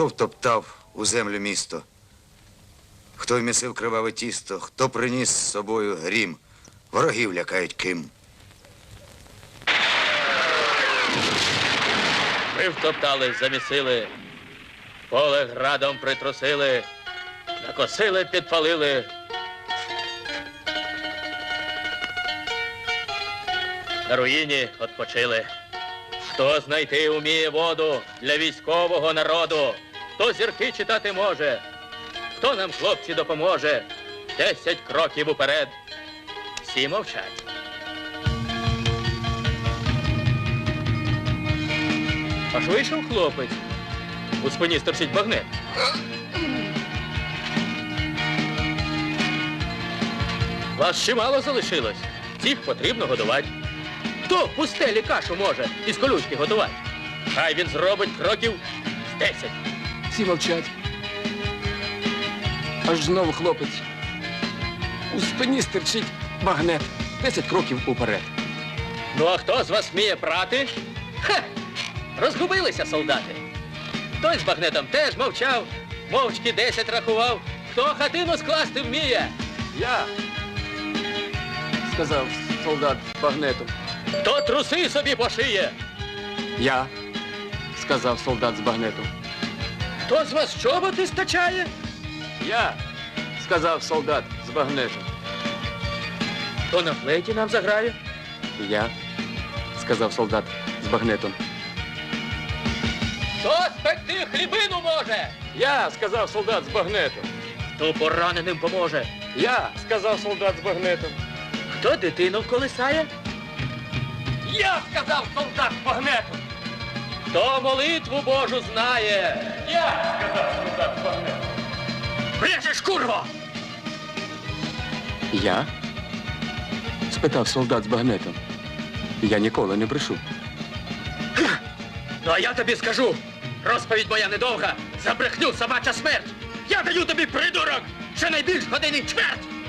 Хто втоптав у землю місто? Хто вмісив криваве тісто, хто приніс з собою грім, ворогів лякають ким. Ми втоптали, замісили, поле градом притрусили, накосили, підпалили. На руїні відпочили. Хто знайти уміє воду для військового народу, хто зірки читати може, хто нам, хлопці, допоможе, десять кроків уперед. Всі мовчать. Аж вийшов хлопець. У спині стерчить багнет. Вас чимало залишилось. Всіх потрібно годувати. Хто в пустелі кашу може із колючки готувати? Хай він зробить кроків з десять. Всі мовчать. Аж знову хлопець. У спині стирчить багнет. Десять кроків уперед. Ну а хто з вас вміє прати? Хе! Розгубилися солдати. Той з багнетом теж мовчав, мовчки десять рахував. Хто хатину скласти вміє? Я, сказав солдат з багнетом. Хто труси собі пошиє? Я, сказав солдат з багнетом. Хто з вас чоботи стачає? Я, сказав солдат з багнетом. Хто на флейті нам заграє? Я, сказав солдат з багнетом. Хто спекти хлібину може? Я, сказав солдат з багнетом. Хто пораненим поможе? Я, сказав солдат з багнетом. Хто дитину вколисає? Я, сказав солдат з багнетом. Хто молитву Божу знає? Я, сказав солдат з багнетом. Брежеш, курво! Я? спитав солдат з багнетом. Я ніколи не брешу. Ну а я тобі скажу. Розповідь моя недовга. За брехню собача смерть. Я даю тобі придурок. Ще найбільш години чверть.